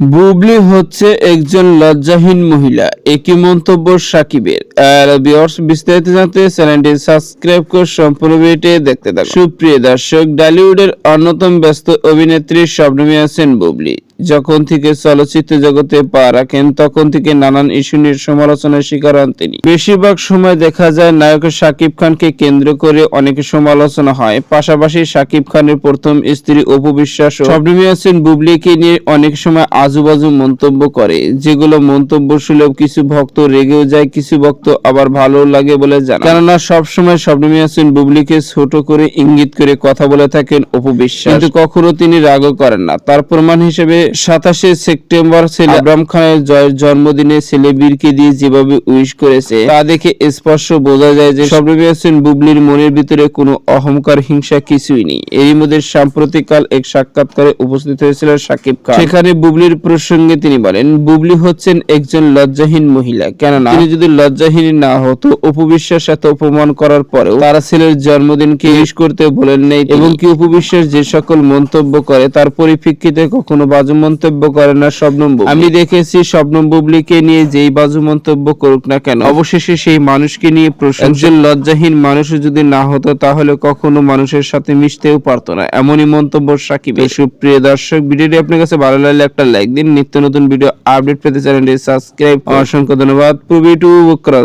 বুবলি হচ্ছে একজন লজ্জাহীন মহিলা। একই মন্তব্য সাকিবের। আর বিস্তারিত জানতে চ্যানেলটি সাবস্ক্রাইব করে সম্পূর্ণ ভিডিওটি দেখতে থাকুন। সুপ্রিয় দর্শক ডালিউডের অন্যতম ব্যস্ত অভিনেত্রী স্বপ্নমী আছেন বুবলি যখন থেকে চলচ্চিত্র জগতে পা রাখেন, তখন থেকে নানান ইস্যু নিয়ে সমালোচনার শিকার হন তিনি। বেশিরভাগ সময় দেখা যায় নায়ক শাকিব খানকে কেন্দ্র করে অনেক সমালোচনা হয়। পাশাপাশি শাকিব খানের প্রথম স্ত্রী অপু বিশ্বাস স্বপ্নমী আছেন বুবলিকে নিয়ে অনেক সময় আজুবাজু মন্তব্য করে। যেগুলো মন্তব্য সুলভ কিছু ভক্ত রেগেও যায়, কিছু ভক্ত আবার ভালো লাগে বলে জানা কেননা সবসময় স্বপ্নমী আছেন বুবলিকে ছোট করে ইঙ্গিত করে কথা বলে থাকেন অপু বিশ্বাস। কিন্তু কখনো তিনি রাগও করেন না। তার প্রমাণ হিসেবে সাতাশে সেপ্টেম্বর ছেলে আবরাম খানের জয়ের জন্মদিনে ছেলে বীরকে দিয়ে যেভাবে উইশ করেছে তা দেখে স্পষ্ট বোঝা যায় যে স্বপ্নমী আছেন বুবলির মনের ভিতরে কোনো অহংকার হিংসা কিছুই নেই। এরই মধ্যে সাম্প্রতিককাল এক সাক্ষাৎকারে উপস্থিত হয়েছিলেন সাকিব খান। সেখানে বুবলির প্রসঙ্গে তিনি বলেন বুবলি হচ্ছেন একজন লজ্জাহীন মহিলা। কেননা তিনি যদি লজ্জাহীন না হতো উপবিশ্বাস এত অপমান করার পরেও তারা ছেলের জন্মদিনকে উইশ করতে বলেন নেই এবং কি উপবিশ্বাস যে সকল মন্তব্য করে তার পরিপ্রেক্ষিতে কখনো বাজু মন্তব্য করে না শবনম বুবলি। আমি দেখেছি শবনম বুবলিকে নিয়ে যেই বাজু মন্তব্য করুক না কেন অবশেষে সেই মানুষকে নিয়ে প্রশ্ন একজন লজ্জাহীন মানুষ যদি না হতো তাহলে কখনো মানুষের সাথে মিশতেও পারতো না এমনই মন্তব্য সাকিব সুপ্রিয় দর্শক ভিডিওটি আপনার কাছে ভালো লাগলে একটা লাইক দিন। নিত্য নতুন ভিডিও আপডেট পেতে চ্যানেলটি সাবস্ক্রাইব অসংখ্য ধন্যবাদ। প্রবি টু